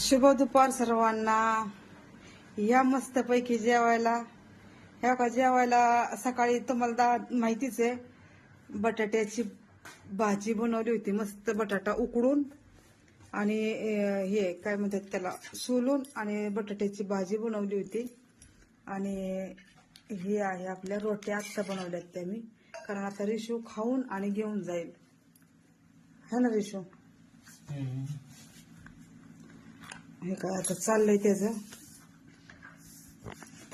शुभ दुपार सर्वांना. या मस्तपैकी जेवायला. ह्या का जेवायला सकाळी तुम्हाला माहितीच आहे बटाट्याची भाजी बनवली होती मस्त बटाटा उकडून आणि हे काय म्हणतात त्याला सोलून आणि बटाट्याची भाजी बनवली होती. आणि हे आहे आपल्या रोट्या आत्ता बनवल्यात त्या मी. कारण आता रिशू खाऊन आणि घेऊन जाईल. है ना रिशू? हे काय आता चाललंय त्याचं.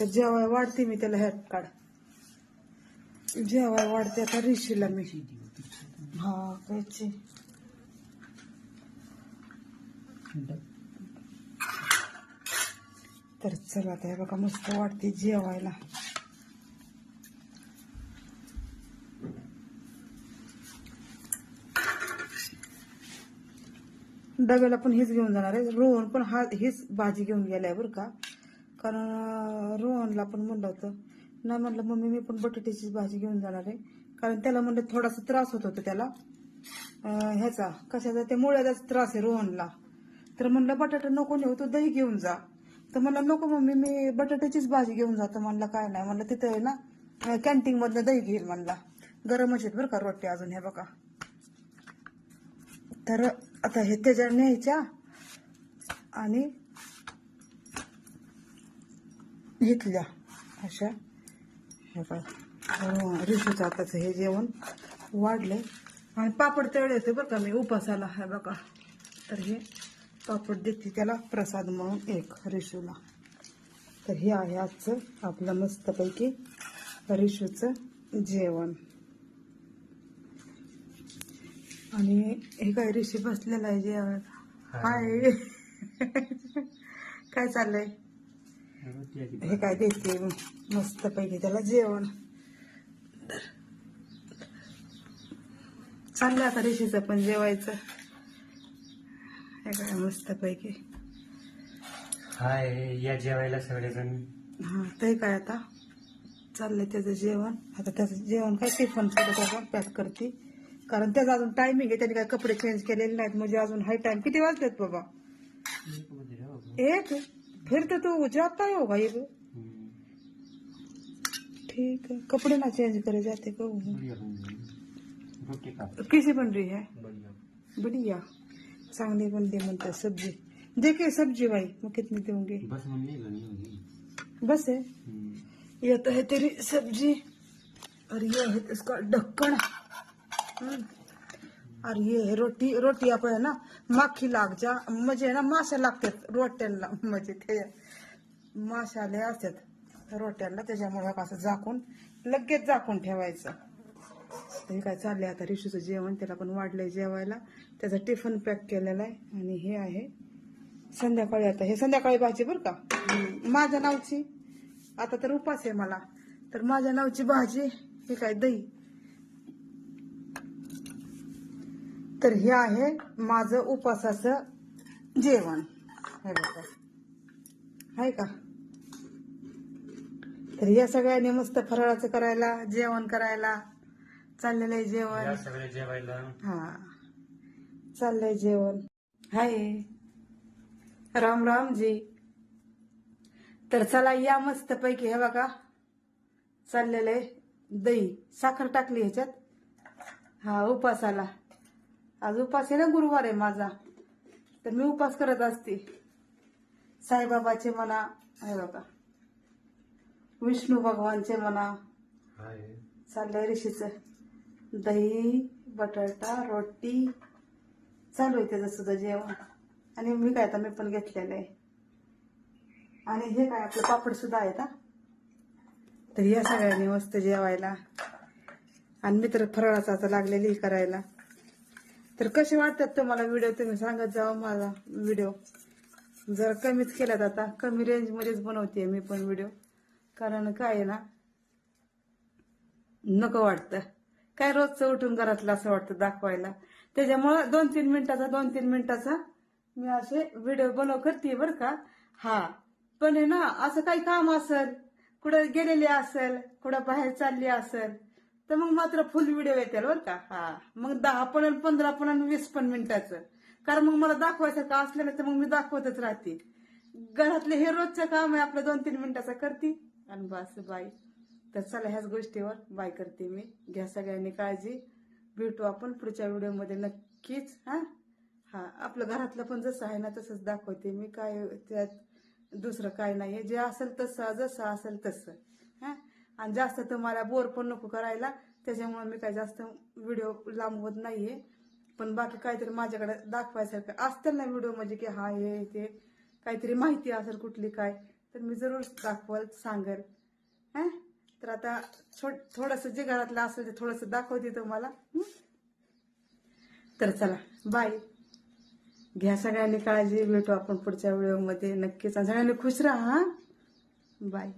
तर जेवाय वाढते मी त्याला ह्यात काढ. जेवाय वाढते आता रिशीला मी. हा कायची तर चला आता हे बघा मस्त वाटते जेवायला. डब्याला पण हेच घेऊन जाणार आहे. रोहन पण हा हेच भाजी घेऊन गेलाय बरं का. कारण रोहनला पण म्हणलं होतं नाही म्हणलं मम्मी मी पण बटाट्याची भाजी घेऊन जाणार आहे. कारण त्याला म्हणलं थोडासा त्रास होत होता त्याला. ह्याचा कशाचा? त्या मुळ्याचा त्रास आहे रोहनला. तर म्हणलं बटाटा नको नेऊ तू दही घेऊन जा. तर म्हणलं नको मम्मी मी बटाट्याचीच भाजी घेऊन जातो. म्हणलं काय नाही. म्हणलं तिथं आहे ना कॅन्टीन मधनं दही घेईल म्हणला. गरमच आहेत बरं का रोटी अजून हे बघा. तर आता हे त्याच्या न्यायच्या आणि घेतल्या. अशा. हे बघा हो, रिशूचं आताचं हे जेवण वाढले आणि पापड तळले होते बरं का मी उपासाला. हे बघा. तर हे पापड देते त्याला प्रसाद म्हणून एक रिशूला. तर हे आहे आजचं आपलं मस्तपैकी रिशूचं जेवण. आणि हे काय ऋषी बसलेला आहे जेवायला. हाय. काय चाललंय? हे काय देते? मस्त पैकी त्याला जेवण. चाललंय आता ऋषीचं पण जेवायचं. हे काय मस्त पैकी. हाय या जेवायला सगळेजण. हा ते काय आता? चाललंय त्याचं जेवण. आता त्याचं जेवण काय टिफन पॅक करते. कारण त्याचा अजून टायमिंग आहे. त्याने काय कपडे चेंज केलेले नाहीत. म्हणजे अजून हाय टाइम किती वाजलेत बाबा? एक? फिर तो. तू जाता ही ये ठीक है कपड़े ना चेंज करे जाते को किसी बन रही है. बढ़िया. बढ़िया चांगली बन रही म्हणते सब्ज़ी. देखिए सब्ज़ी भाई मैं कितनी दूँगी बस मम्मी बस है? ये तो है तेरी सब्ज़ी। और ये है इसका ढक्कन। अरे हे ये रोटी रोटी आपण आहे ना माखी लाग जा म्हणजे ना माशा लागतात रोट्यांना म्हणजे ते माशाले असतात रोट्यांना त्याच्यामुळे असं झाकून लगेच झाकून ठेवायचं. हे काय चाललंय आता रिशूचं जेवण त्याला पण वाढलंय जेवायला. त्याचा टिफिन पॅक केलेला आहे आणि हे आहे संध्याकाळी आता हे संध्याकाळी भाजी बरं का? माझ्या नावची आता तर उपास आहे मला. तर माझ्या नावची भाजी हे काय दही. तर हे आहे माझं उपासाचं जेवण. हे बघा. आहे का? तर या सगळ्यांनी मस्त फराळाचं करायला जेवण करायला चाललेलं आहे जेवण. या सगळे जेवायला. हा. चाललंय जेवण. हाय. राम राम जी. तर चला या मस्त पैकी. हे बघा. चाललेलं आहे. दही. साखर टाकली ह्याच्यात. हा उपासाला आज उपास आहे ना गुरुवार आहे माझा. तर मी उपास करत असते. साईबाबाचे म्हणा हे बघा. विष्णू भगवानचे म्हणा. चाललंय ऋषीचं. दही बटाटा रोटी. चालू आहे त्याचं सुद्धा जेवण. आणि मी काय आता मी पण घेतलेलं आहे. आणि हे काय आपलं पापड सुद्धा आहेत हा? तर या सगळ्यांनी मस्त जेवायला. आणि मी तर फराळाचा आता लागलेली करायला. तर कसे वाटतात तुम्हाला व्हिडिओ तुम्ही सांगत जावा मला व्हिडिओ जर कमीच केल्यात आता. कमी रेंजमध्येच बनवते मी पण व्हिडिओ कारण काय आहे ना नको वाटतं. काय रोजचं उठून घरातलं असं वाटतं दाखवायला. त्याच्यामुळं दोन तीन मिनिटाचा दोन तीन मिनिटाचा मी असे व्हिडिओ बनव करते बरं का. हा. पण आहे ना असं काही काम असेल कुठं गेलेली असेल कुठं बाहेर चालली असेल तर मग मात्र फुल व्हिडिओ येतील बरं का? हा. मग दहा पण पंधरा पण आणि वीस पण मिनिटाचं. कारण मग मला दाखवायचं का असलं नाही तर मग मी दाखवतच राहते. घरातले हे रोजचं काम आहे आपलं दोन तीन मिनिटाचं. करते. आणि बस बाय तर चला ह्याच गोष्टीवर. बाय करते मी. घ्या सगळ्यांनी काळजी. भेटू आपण पुढच्या व्हिडिओमध्ये नक्कीच. हा? हा. आपलं घरातलं पण जसं आहे ना तसंच दाखवते मी. काय त्यात दुसरं काय नाही जे असेल तसं जसं असेल तसं. हा? आणि जास्त तर मला बोर पण नको करायला. त्याच्यामुळे मी काय जास्त व्हिडिओ लांबवत नाहीये. पण बाकी काहीतरी माझ्याकडे दाखवायसारखं असतं ना व्हिडिओ म्हणजे की हा हे ते. काहीतरी माहिती असेल कुठली काय तर मी जरूर दाखवल सांगेल. हा? तर आता छोट थोडंसं जे घरातलं असेल ते थोडंसं दाखवते तुम्हाला. तर चला बाय घ्या सगळ्यांनी काळजी भेटू आपण पुढच्या व्हिडिओमध्ये नक्कीच. आणि सगळ्यांनी खुश राहा हा? बाय